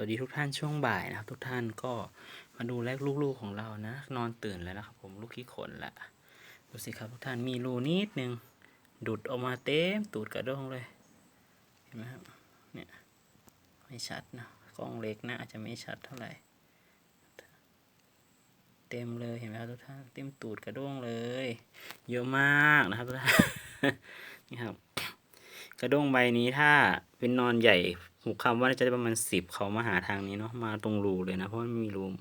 วัสดีทุกท่านช่วงบ่ายนะครับ ทุกท่านก็มาดูแลกลูกๆของเรานะ นอนตื่นแล้วนะครับ ผมลูกขี้ขนละดูสิครับทุกท่านมีรูนิดนึงดูดออกมาเต็มตูดกระด้งเลยเห็นไหมครับเนี่ยไม่ชัดนะกล้องเล็กนะอาจจะไม่ชัดเท่าไหร่เต็มเลยเห็นไหมครับทุกท่านเต็มตูดกระด้งเลย เยอะมากนะครับทุกท่านนี่ครับ กระด้งใบนี้ถ้าเป็นนอนใหญ่หูคำว่าจะได้ประมาณสิบเขามาหาทางนี้เนาะมาตรงรูเลยนะเพราะมันไม่มีรูม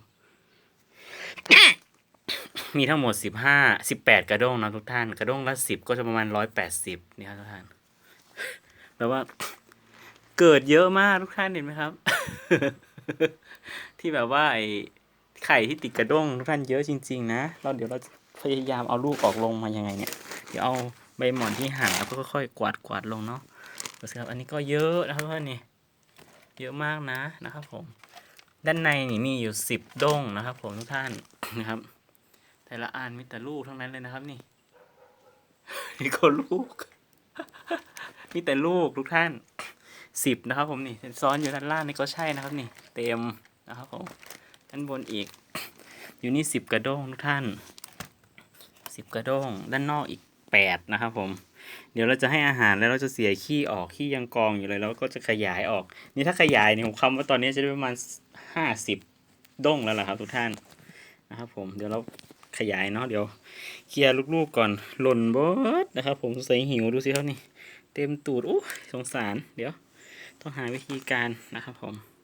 มีทั้งหมดสิบห้าสิบแปดกระด้งนะทุกท่าน กระด้งละสิบก็จะประมาณร้อยแปดสิบนี่ครับทุกท่านแปลว่า เกิดเยอะมากทุกท่านเห็นไหมครับ ที่แบบว่าไอไข่ที่ติดกระด้งทุกท่านเยอะจริง ๆ นะเราเดี๋ยวเราพยายามเอาลูกออกลงมายังไงเนี่ย เดี๋ยวเอา ใบหมอนที่ห่างแล้วก็ค่อยๆกวาดกวาดลงเนาะดูสิครับอันนี้ก็เยอะนะครับทุกท่านนี่เยอะมากนะนะครับผม ด้านในนี่มีอยู่สิบด้งนะครับ ผมทุกท่านนะครับ แต่ละอันมีแต่ลูกทั้งนั้นเลยนะครับนี่นี่ก็ลูกมีแต่ลูกทุกท่านสิบนะครับ ผมนี่ซ้อนอยู่ด้านล่างนี่ก็ใช่นะครับ นี่ เต็มนะครับผมด้านบนอีก อยู่นี่สิบกระด้งทุกท่านสิบกระด้งด้านนอกอีก แปดนะครับผม เดี๋ยวเราจะให้อาหารแล้วเราจะเสียขี้ออกขี้ยังกองอยู่เลยแล้วก็จะขยายออก นี่ถ้าขยายเนี่ยผมคำว่าตอนนี้จะได้ประมาณห้าสิบด้งแล้วล่ะครับทุกท่านนะครับผมเดี๋ยวเราขยายเนาะเดี๋ยวเคลียร์ลูกๆก่อนหล่นบดนะครับ ผมสงสัยหิวดูสิครับนี่ เต็มตูดโอ้สงสาร เดี๋ยว ต้องหาวิธีการนะครับผม